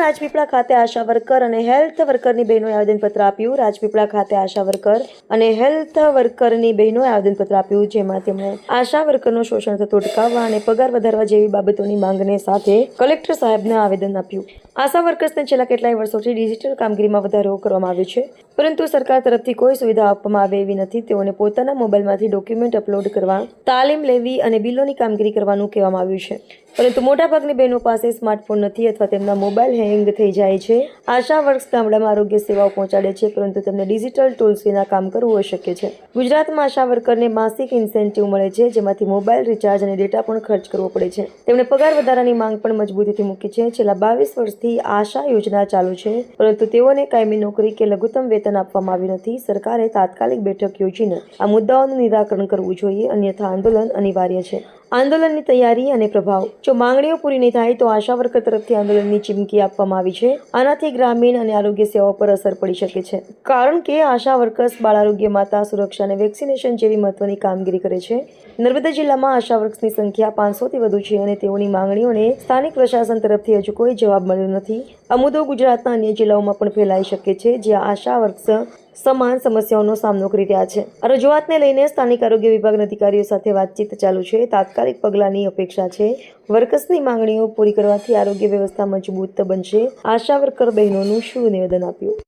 રાજપીપળા ખાતે આશા વર્કર અને હેલ્થ વર્કરની બહેનોએ આવેદનપત્ર આપ્યું. રાજપીપળા ખાતે આશા વર્કર અને હેલ્થ વર્કરની બહેનોએ આવેદનપત્ર આપ્યું, જેમાં તેમણે આશા વર્કરનું શોષણ થતું અટકાવવા અને પગાર વધારવા જેવી બાબતોની માંગને સાથે કલેક્ટર સાહેબને આવેદન આપ્યું. આશા વર્કર્સને છેલ્લા કેટલાય વર્ષોથી ડિજિટલ કામગીરીમાં વધારો કરવામાં આવ્યો છે, પરંતુ સરકાર તરફથી કોઈ સુવિધા આપવામાં આવે એવી નથી. તેઓને પોતાના મોબાઈલમાંથી ડોક્યુમેન્ટ અપલોડ કરવા, તાલીમ લેવી અને બિલોની કામગીરી કરવાનું કહેવામાં આવ્યું છે. પરંતુ મોટાભાગની બહેનો પાસે સ્માર્ટફોન નથી અથવા તેમના મોબાઈલ હેંગ થઈ જાય છે. આશા વર્ક્સ ગામડામાં આરોગ્ય સેવાઓ પહોંચાડે છે, પરંતુ તેમને ડિજિટલ ટૂલ્સ વિના કામ કરવું અશક્ય છે. ગુજરાતમાં આશા વર્કરને માસિક ઇન્સેન્ટિવ મળે છે, જેમાંથી મોબાઈલ રિચાર્જ અને ડેટા પણ ખર્ચ કરવો પડે છે. તેમણે પગાર વધારાની માંગ પણ મજબૂતીથી મૂકી છે. છેલ્લા બાવીસ વર્ષથી આશા યોજના ચાલુ છે, પરંતુ તેઓને કાયમી નોકરી કે લઘુત્તમ વેતન આપવામાં આવ્યું નથી. સરકારે તાત્કાલિક બેઠક યોજીને આ મુદ્દાઓનું નિરાકરણ કરવું જોઈએ, અન્યથા આંદોલન અનિવાર્ય છે. આંદોલનની તૈયારી અને પ્રભાવ. જો માંગણીઓ પૂરી નહીં થાય તો આશા વર્કર તરફથી આંદોલનની ચીમકી આપવામાં આવી છે. આનાથી ગ્રામીણ અને આરોગ્ય સેવાઓ પર અસર પડી શકે છે. કારણ કે આશા વર્કર્સ બાળ આરોગ્ય માતા, સુરક્ષા અને વેક્સિનેશન જેવી મહત્વની કામગીરી કરે છે. નર્મદા જિલ્લામાં આશા વર્કર્સની સંખ્યા પાંચસોથી વધુ છે અને તેઓની માંગણીઓને સ્થાનિક પ્રશાસન તરફથી હજુ કોઈ જવાબ મળ્યો નથી. અમુદો ગુજરાતના અન્ય જિલ્લાઓમાં પણ ફેલાઈ શકે છે જ્યાં આશા વર્કર્સ સમાન સમસ્યાઓનો સામનો કરી રહ્યા છે. આ રજૂઆતને લઈને સ્થાનિક આરોગ્ય વિભાગના અધિકારીઓ સાથે વાતચીત ચાલુ છે. તાત્કાલિક પગલાંની અપેક્ષા છે. વર્કર્સની માંગણીઓ પૂરી કરવાથી આરોગ્ય વ્યવસ્થા મજબૂત બનશે. આશા વર્કર બહેનોનું શું નિવેદન આપ્યું?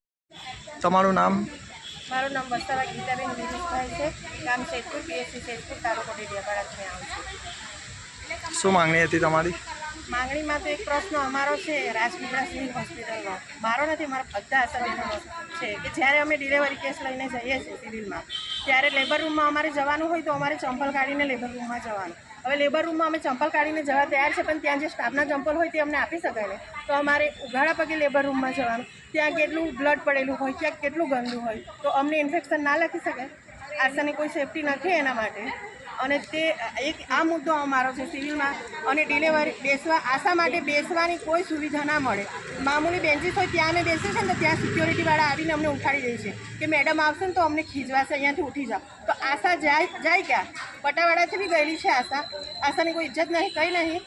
તમારું નામ? મારું નામ વસ્તાવા ગીતાબેન વિનુષભાઈ છે. ગામ શેતપુર પીએસસી શેતપુર તાલુકો ડેડિયાપાડાથી આવું છું. શું માંગણી હતી તમારી? માંગણીમાં તો એક પ્રશ્ન અમારો છે, રાજપીપળા સિવિલ હોસ્પિટલનો મારો નથી, મારા બધા આશાબેનો છે કે જ્યારે અમે ડિલિવરી કેસ લઈને જઈએ છીએ સિવિલમાં, ત્યારે લેબર રૂમમાં અમારે જવાનું હોય તો અમારે ચંપલ કાઢીને લેબર રૂમમાં જવાનું. હવે લેબર રૂમમાં અમે ચંપલ કાઢીને જવા તૈયાર છે, પણ ત્યાં જે સ્ટાફના ચંપલ હોય તે અમને આપી શકાય ને. તો અમારે ઉઘાડા પગે લેબર રૂમમાં જવાનું. ત્યાં કેટલું બ્લડ પડેલું હોય ક્યાંક કેટલું ગંદુ હોય, તો અમને ઇન્ફેક્શન ના લખી શકાય આશાની કોઈ સેફટી નથી એના માટે. અને તે, એક, આ મુદ્દો અમારો છે સિવિલમાં. અને ડિલેવરી બેસવા, આશા માટે બેસવાની કોઈ સુવિધા ના મળે. મામૂલી બેન્ચીસ હોય, ત્યાં અમે બેસીએ છીએ ને ત્યાં સિક્યોરિટીવાળા આવીને અમને ઉઠાડી દે છે કે મેડમ આવશે ને તો અમને ખીજવાશે, અહીંયાથી ઉઠી જાઓ. તો આશા જાય જાય ક્યાં? પટાવાડાથી બી ગયેલી છે આશા. આશાની કોઈ ઇજ્જત નહીં, કંઈ નહીં.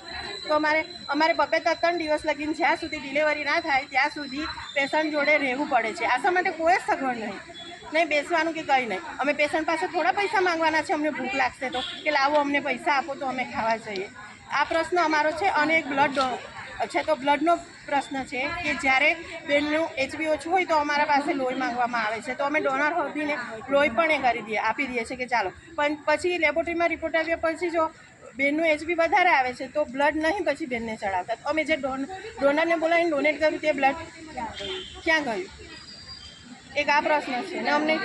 તો અમારે અમારે બબે ત્રણ દિવસ લગીને જ્યાં સુધી ડિલિવરી ના થાય, ત્યાં સુધી પેશન્ટ જોડે રહેવું પડે છે. આશા માટે કોઈ જ સગવડ નહીં. નહીં, બેસવાનું કે કંઈ નહીં. અમે પેશન્ટ પાસે થોડા પૈસા માંગવાના છે, અમને ભૂખ લાગશે તો. કે લાવો, અમને પૈસા આપો તો અમે ખાવા જઈએ. આ પ્રશ્ન અમારો છે, અને એક બ્લડ છે તો બ્લડનો પ્રશ્ન છે કે જ્યારે બેનનું એચબી ઓછું હોય તો અમારા પાસે લોહી માંગવામાં આવે છે. તો અમે ડોનર હોદીને લોહી પણ એ કરી દઈએ, આપી દઈએ છીએ કે ચાલો. પણ પછી લેબોરેટરીમાં રિપોર્ટ આવ્યા પછી જો બેનનું એચબી વધારે આવે છે, તો બ્લડ નહીં પછી બેનને ચડાવતા. અમે જે ડોન ડોનરને બોલાવીને ડોનેટ કર્યું તે બ્લડ ક્યાં ગયું? એક આ પ્રશ્ન છે. ને અમને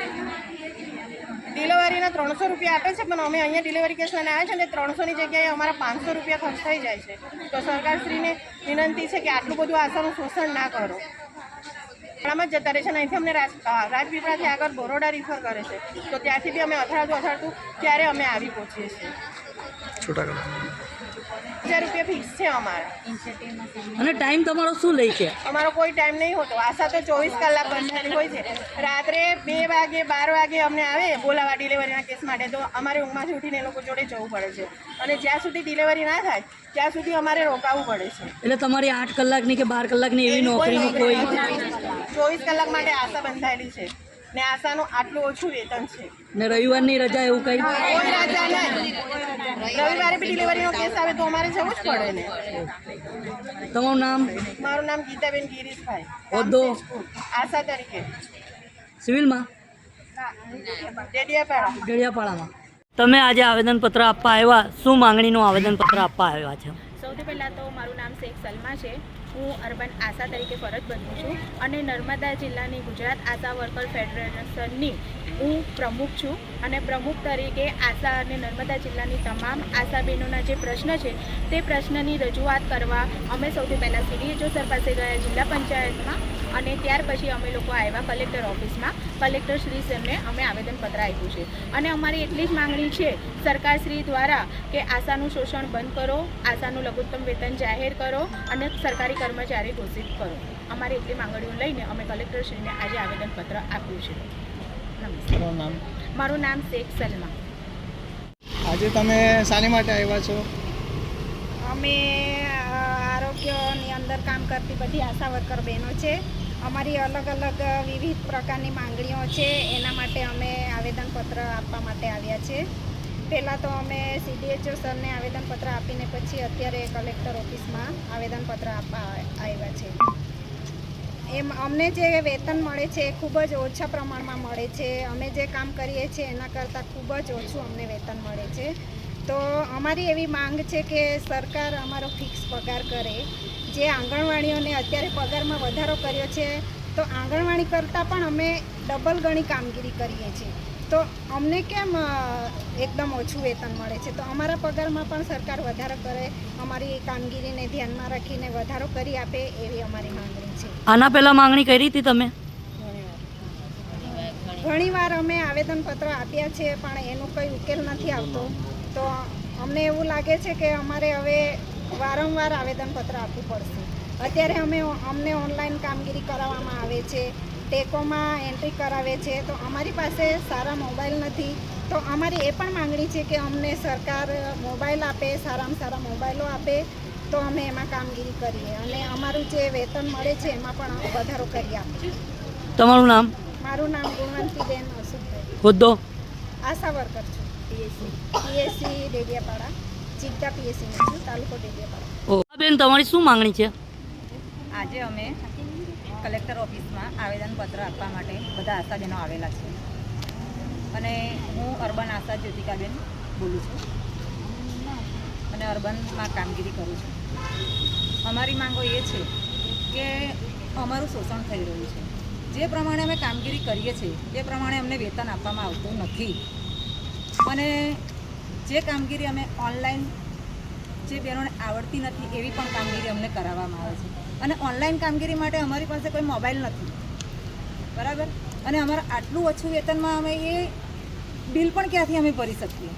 ડિલિવરીના ત્રણસો રૂપિયા આપે છે, પણ અમે અહીંયા ડિલિવરી કેસ લઈને આવ્યા છે અને ત્રણસોની જગ્યાએ અમારા પાંચસો રૂપિયા ખર્ચ થઈ જાય છે. તો સરકારશ્રીને વિનંતી છે કે આટલું બધું આશાનું શોષણ ના કરો. જ જતા રહે છે અને અહીંથી અમને રાજપીપળાથી આગળ બરોડા રિફર કરે છે. તો ત્યાંથી બી અમે અથડાતું અથડાતું ત્યારે અમે આવી પહોંચીએ છીએ. હજાર રૂપિયા ફિક્સ છે અમારા. અને ટાઈમ તમારો શું લે છે? અમારો કોઈ ટાઈમ નહીં હોતો. આશા તો ચોવીસ કલાક બંધાયેલી હોય છે. રાત્રે બે વાગે બાર વાગે અમને આવે બોલાવા ડિલિવરીના કેસ માટે. તો અમારે ઊંઘમાંથી ઉઠીને એ લોકો જોડે જવું પડે છે. અને જ્યાં સુધી ડિલિવરી ના થાય ત્યાં સુધી અમારે રોકાવું પડે છે. એટલે તમારી આઠ કલાકની કે બાર કલાકની એવી નોકરી કોઈ ચોવીસ કલાક માટે આશા બંધાયેલી છે ને આશાનું આટલું ઓછું વેતન છે. ને રવિવારની રજા એવું કંઈ? કોઈ રાજા નહીં. રવિવારે બી ડિલિવરીનો કેસ આવે તો અમારે જવું જ પડે ને. તમારું નામ? મારું નામ ગીતાબેન ગિરીશભાઈ. હોદ્દો? આશા તરીકે. સિવિલમાં? ડેડિયાપાડા. તમે આજે આવેદનપત્ર આપવા આવ્યા. શું માંગણીનું આવેદનપત્ર આપવા આવ્યા છે? સૌથી પહેલાં તો મારું નામ શેખ સલમા છે. હું અર્બન આશા તરીકે ફરજ બનું છું અને નર્મદા જિલ્લાની ગુજરાત આશા વર્કર ફેડરેશનની હું પ્રમુખ છું અને પ્રમુખ તરીકે આશા અને નર્મદા જિલ્લાની તમામ આશા બહેનોના જે પ્રશ્ન છે તે પ્રશ્નની રજૂઆત કરવા અમે સૌથી પહેલાં સીડીએચઓ સર પાસે ગયા જિલ્લા પંચાયતમાં અને ત્યાર પછી અમે લોકો આવ્યા કલેક્ટર ઓફિસમાં. કલેક્ટર શ્રી સરને અમે આવેદનપત્ર આપ્યું છે. અને અમારી એટલી જ માંગણી છે સરકારશ્રી દ્વારા કે આશાનું શોષણ બંધ કરો, આશાનું લઘુત્તમ વેતન જાહેર કરો અને સરકારી કર્મચારી ઘોષિત કરો. અમારી એટલી માંગણીઓ લઈને અમે કલેક્ટરશ્રીને આજે આવેદનપત્ર આપ્યું છે. નમસ્કાર. મારું નામ શેખ સલમા. આજે તમે શાને માટે આવ્યા છો? અમે આરોગ્યની અંદર કામ કરતી બધી આશા વર્કર બહેનો છે. અમારી અલગ અલગ વિવિધ પ્રકારની માંગણીઓ છે. એના માટે અમે આવેદનપત્ર આપવા માટે આવ્યા છે. પહેલાં તો અમે સીડીએચઓ સરને આવેદનપત્ર આપીને પછી અત્યારે કલેક્ટર ઓફિસમાં આવેદનપત્ર આપવા આવ્યા છે. એમ અમને જે વેતન મળે છે એ ખૂબ જ ઓછા પ્રમાણમાં મળે છે. અમે જે કામ કરીએ છીએ એના કરતાં ખૂબ જ ઓછું અમને વેતન મળે છે. તો અમારી એવી માંગ છે કે સરકાર અમારો ફિક્સ પગાર કરે. જે આંગણવાડીઓને અત્યારે પગારમાં વધારો કર્યો છે, તો આંગણવાડી કરતાં પણ અમે ડબલ ગણી કામગીરી કરીએ છીએ. તો અમને કેમ એકદમ ઓછું વેતન મળે છે? તો અમારા પગારમાં પણ સરકાર વધારો કરે અમારી કામગીરીને ધ્યાનમાં રાખીને વધારો કરી આપે એવી અમારી માંગણી છે. આના પહેલાં માંગણી કરી હતી તમે? ઘણીવાર અમે આવેદનપત્ર આપ્યા છે પણ એનો કંઈ ઉકેલ નથી આવતો. તો અમને એવું લાગે છે કે અમારે હવે વારંવાર આવેદનપત્ર આપવું પડશે. અત્યારે અમે અમને ઓનલાઈન કામગીરી કરાવવામાં આવે છે. ટેકોમાં એન્ટ્રી કરાવે છે તો અમારી પાસે સારા મોબાઈલ નથી. તો અમારી એ પણ માંગણી છે કે અમને સરકાર મોબાઈલ આપે સારામાં સારા મોબાઈલો આપે તો અમે એમાં કામગીરી કરીએ. અને અમારું જે વેતન મળે છે એમાં પણ વધારો કરી આપીએ. તમારું નામ? મારું નામ ગુણવંતીબેન અશુભભાઈ હોદ્દો? આશા વર્કર છું. પીએસસી. પીએસસી ડેડિયાપાડા. ચિત્તા પીએસસીમાં છું તાલુકો ડેડિયાપાડા. ઓ બેન તમારી શું માંગણી છે? આજે અમે કલેક્ટર ઓફિસમાં આવેદનપત્ર આપવા માટે બધા આશાબહેનો આવેલા છે. અને હું અર્બન આશા જ્યોતિકાબેન બોલું છું. અને અર્બનમાં કામગીરી કરું છું. અમારી માંગો એ છે કે અમારું શોષણ થઈ રહ્યું છે. જે પ્રમાણે અમે કામગીરી કરીએ છીએ, એ પ્રમાણે અમને વેતન આપવામાં આવતું નથી. અને જે કામગીરી અમે ઓનલાઈન જે બહેનોને આવડતી નથી, એવી પણ કામગીરી અમને કરાવવામાં આવે છે. અને ઓનલાઈન કામગીરી માટે અમારી પાસે કોઈ મોબાઈલ નથી. બરાબર? અને અમારા આટલું ઓછું વેતનમાં અમે એ બિલ પણ ક્યાંથી અમે ભરી શકીએ?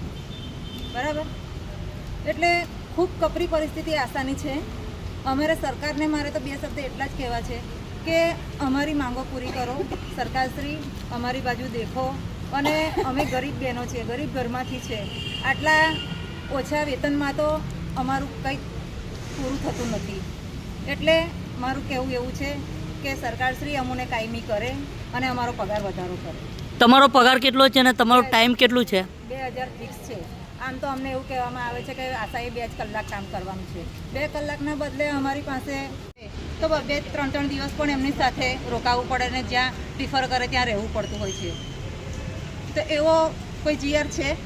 બરાબર? એટલે ખૂબ કપરી પરિસ્થિતિ આસાની છે. અમારે સરકારને મારે તો બે શબ્દ એટલા જ કહેવા છે કે અમારી માંગો પૂરી કરો. સરકારશ્રી, અમારી બાજુ દેખો. અને અમે ગરીબ બહેનો છીએ, ગરીબ ઘરમાંથી છે. આટલા ઓછા વેતનમાં તો અમારું કંઈ પૂરું થતું નથી. એટલે મારું કહેવું એવું છે કે સરકારશ્રી અમને કાયમી કરે અને અમારો પગાર વધારો કરે. તમારો પગાર કેટલો છે અને તમારો ટાઈમ કેટલું છે? બે હજાર ફિક્સ છે. આમ તો અમને એવું કહેવામાં આવે છે કે આશાએ બે જ કલાક કામ કરવાનું છે. બે કલાકના બદલે અમારી પાસે તો બે ત્રણ ત્રણ દિવસ પણ એમની સાથે રોકાવું પડે ને જ્યાં ડિફર કરે ત્યાં રહેવું પડતું હોય છે. તો એવો કોઈ જીઆર છે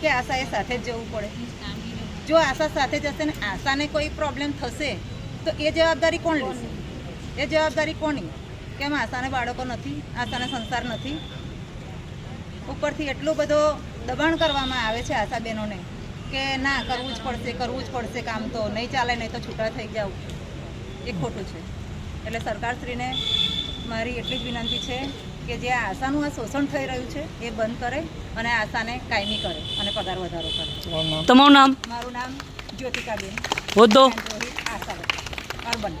કે આશાએ સાથે જ જવું પડે? જો આશા સાથે જશે ને આશાને કોઈ પ્રોબ્લેમ થશે તો એ જવાબદારી કોણ લેશે? એ જવાબદારી કોની? કેમ આશાને બાળકો નથી આશાને સંસાર નથી? ઉપરથી એટલું બધો દબાણ કરવામાં આવે છે આશા બહેનોને કે ના કરવું જ પડશે કરવું જ પડશે કામ તો નહીં ચાલે નહીં તો છૂટા થઈ જાવ. એ ખોટું છે. એટલે સરકારશ્રીને મારી એટલી જ વિનંતી છે કે જે આશાનું આ શોષણ થઈ રહ્યું છે એ બંધ કરે અને આશાને કાયમી કરે અને પગાર વધારો કરે. તમારું નામ? મારું નામ જ્યોતિકાબેન. હોદ્દો? અર્બન